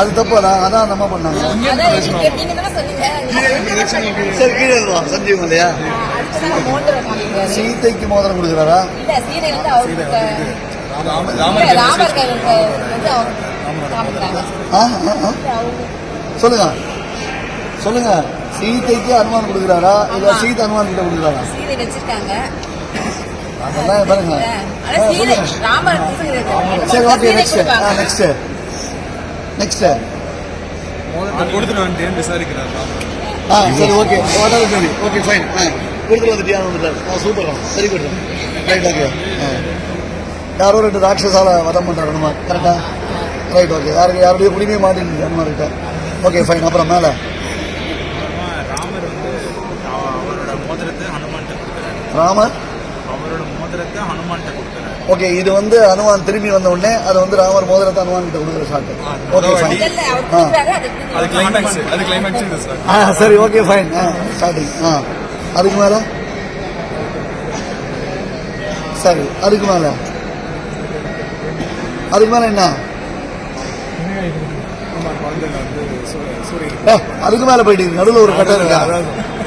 அது தப்பு அதான் அதான் நம்ம பண்ணாங்க அதான் நீங்க நீங்க தானே சொன்னீங்க. சரி கீழே எழுதுவா சஞ்சீவ் இல்லையா. சீதைக்கு மோதிரம் கொடுக்குறாரா? சொல்லுங்க. சொல்லுங்க. சீதைக்கு அனுமான் கொடுக்குறாரா? இல்ல. சீதை அனுமான் கிட்ட கொடுக்குறாரா? அதெல்லாம் பாருங்க. சரி ஓகே நெக்ஸ்ட். நெக்ஸ்ட் நெக்ஸ்ட் கொடுத்துட்டு விசாரிக்கிறார் ஆ சரி ஓகே ஓகே ஃபைன் ஆ கொடுத்துட்டு வந்துட்டியா? வந்துட்டார். ஆ super very good right okay யாரோ ரெண்டு ராட்சசால வதம் அனுமார் கரெக்டா ரைட் ஓகே யாருக்கு யாருடைய குடிமையை மாட்டிருக்கு அனுமார் கிட்ட? ஓகே ஃபைன் அப்புறம் மேலே. ராமர் வந்து அவரோட மோதிரத்தை ஹனுமான்கிட்ட கொடுக்குறாரு. ராமர்? அவரோட மோதிரத்தை ஹனுமான்கிட்ட கொடுக்குறாரு. ஓகே இது வந்து அனுமான் திரும்பி வந்த உடனே அது வந்து ராமர் மோதிரத்தை அனுமான் கிட்ட கொடுக்குற ஷாட் ஓகே ஃபைன் இல்ல, அவர் கொடுக்குறாரு, அது அது கிளைமேக்ஸ் அது கிளைமேக்ஸ் இது சார் ஆ சரி ஓகே ஃபைன் ஆ ஸ்டார்டிங் ஆ அதுக்கு மேலே? சரி அதுக்கு மேலே? அதுக்கு மேலே என்ன? அதுக்கு மேலே போயிட்டீங்க நடுவில் ஒரு கட்டம் இருக்கா?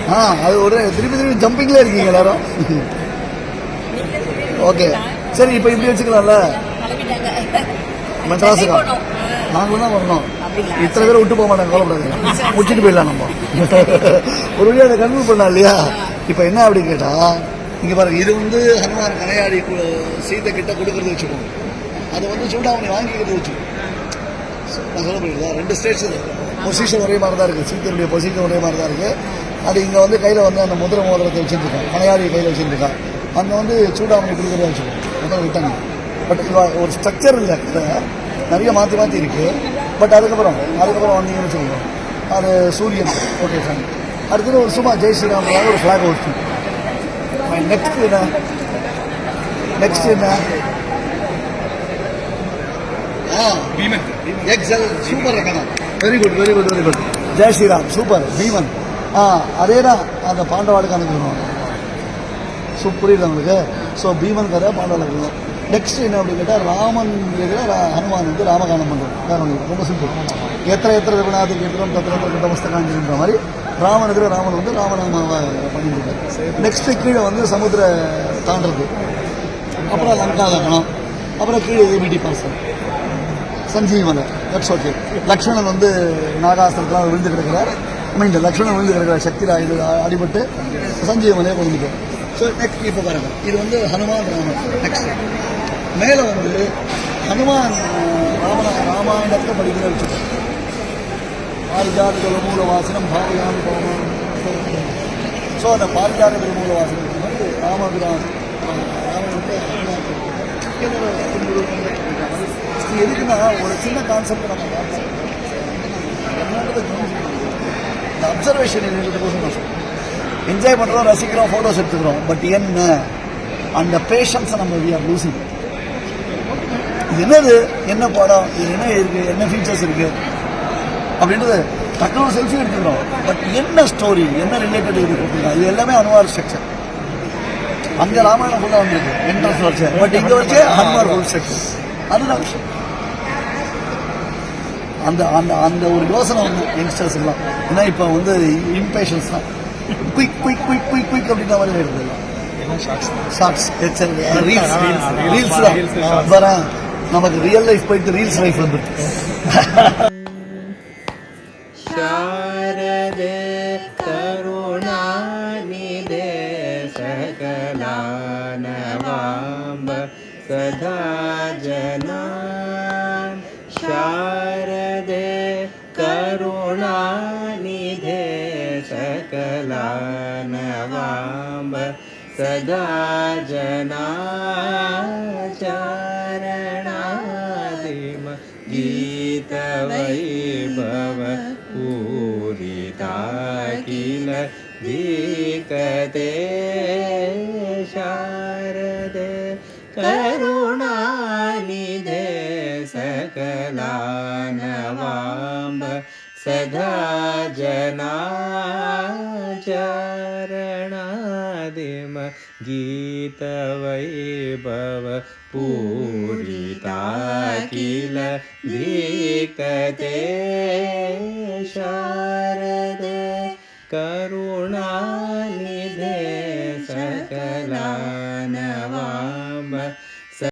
ஆ அது ஒரு திருப்பி திருப்பி ஜம்பிங்ல இருக்கீங்க எல்லாரும். ஓகே சரி இப்போ இப்படி வச்சுக்கலாம்ல. மெட்ராஸுக்கா. நாங்களும் தான் வரணும்? இத்தனை பேரை விட்டு போக மாட்டாங்க கவலைப்படாது முடிச்சுட்டு போயிடலாம் நம்ம. ஒரு வழியாக அதை கன்வீல் பண்ணலாம் இல்லையா? இப்போ என்ன அப்படின்னு கேட்டா இங்க பாருங்க இது வந்து ஹனுமான் கனையாடி கு- சீதை கிட்ட கொடுக்கறது வச்சுக்கோங்க. அது வந்து சூடாமணி வாங்கிக்கிறது வச்சுக்கோங்க. நான் சொல்ல ரெண்டு ஸ்டேட்ஸ் பொசிஷன் ஒரே மாதிரி தான் இருக்குது சீத்தையுடைய பொசிஷன் ஒரே மாதிரி தான் இருக்குது அது இங்கே வந்து கையில் வந்து அந்த முதிரை மோதிரத்தை வச்சுருக்கான் கனையாடி கையில் வச்சுருக்கான் அங்கே வந்து சூடாமணி கொடுக்குறதா வச்சுக்கோங்க. முதல்ல விட்டாங்க பட் ஒரு ஸ்ட்ரக்சர் இல்லை. இதுல நிறைய மாற்றி மாற்றி இருக்குது பட் அதுக்கப்புறம் அதுக்கப்புறம் வந்தீங்கன்னு வச்சுக்கோங்க அது சூரியன். ஓகே ஃபைன் அடுத்தது ஒரு சும்மா ஜெய் ஸ்ரீராம் ஒரு ஃப்ளாக் வச்சு நெக்ஸ்ட் என்ன? நெக்ஸ்ட் என்ன? Excel super very good very good very good Jai Shriram super Bheeman. ஆ அதே தான் அந்த பாண்டவாளுக்கு அனுப்பிடணும் ஸோ புரியுது உங்களுக்கு ஸோ பீமன் கதை பாண்டவாளுக்கு நெக்ஸ்ட் என்ன அப்படின்னு கேட்டால் ராமன் இருக்கிற ஹனுமான் வந்து ராமகானம் பண்ணுறது வேற ஒன்று ரொம்ப சிம்பிள் எத்தனை எத்தனை ரகுநாத்துக்கு எத்திரம் தத்திரம் கட்டமஸ்தகாஞ்சின்ற மாதிரி ராமன் எதிராக ராமன் வந்து ராமநாமாவை பண்ணிட்டு இருக்காரு நெக்ஸ்ட் கீழே வந்து சமுத்திர தாண்டது அப்புறம் லங்கா லக்னம் அப்புறம் கீழே ஏபிடி பாசம் சஞ்சீவனை தட்ஸ் ஓகே லக்ஷ்மணன் வந்து நாகாசனத்தில் விழுந்து கிடக்கிறார். மீண்டும் லக்ஷ்மணன் விழுந்து கிடக்கிறார் சக்தி இது அடிபட்டு சஞ்சீவனே கொண்டுட்டு ஸோ நெக்ஸ்ட் இப்போ பாருங்க. இது வந்து ஹனுமான் ராமன். நெக்ஸ்ட் மேலே வந்து ஹனுமான் ராமன ராமாயணத்தை படிக்கிற வச்சுருக்கோம் பாரிஜாத மூல வாசனம் பாரியாமி பவனம் ஸோ அந்த பாரிஜாத மூல வாசனம் வந்து ராமபிரான் ராமனுக்கு இது எதுக்குன்னா ஒரு சின்ன கான்செப்ட் நம்ம பார்த்தோம். என்னன்றது இந்த அப்சர்வேஷன் இருக்கிறதுக்கோசம் நான் சொல்கிறேன் என்ஜாய் பண்ணுறோம் ரசிக்கிறோம் ஃபோட்டோஸ் எடுத்துக்கிறோம். பட் என்ன? அந்த பேஷன்ஸை நம்ம வி ஆர் லூசிங் இது என்னது? என்ன படம்? இது என்ன இருக்குது என்ன ஃபீச்சர்ஸ் இருக்குது அப்படின்றது டக்குனு செல்ஃபி எடுத்துக்கிறோம். பட் என்ன ஸ்டோரி என்ன ரிலேட்டட் இது கொடுத்துருக்காங்க இது எல்லாமே அனுவார் ஸ்ட்ரக்சர் அங்கே ராமாயணம் ஃபுல்லாக வந்திருக்கு. என்ட்ரன்ஸ் வச்சு பட் இங்கே வச்சு அனுவார் ஃபுல் ஸ்ட்ரக்சர் அதுதான் விஷயம். அந்த அந்த அந்த ஒரு யோசனை வந்து யங்ஸ்டர்ஸ் எல்லாம். ஏன்னா இப்போ வந்து இம்பேஷன்ஸ் தான். Quick quick quick quick quick அப்படின்ற மாதிரி எடுத்தது ஷார்ட்ஸ் ரீல்ஸ் ரீல்ஸ் தான் வரேன் நமக்கு ரியல் லைஃப் போயிட்டு ரீல்ஸ் லைஃப் வந்துருக்கு சாரதே கருணாநிதே सकलानवाम्ब सदा जनाचरणादिम गीतवैभव पूरिता किल दीकते शारदे। करुणानिधे सकलानवाम्ब सदा जनाचरणादिम गीतवैभव पूरिता किल दीक्तते शारदे करुणानिधे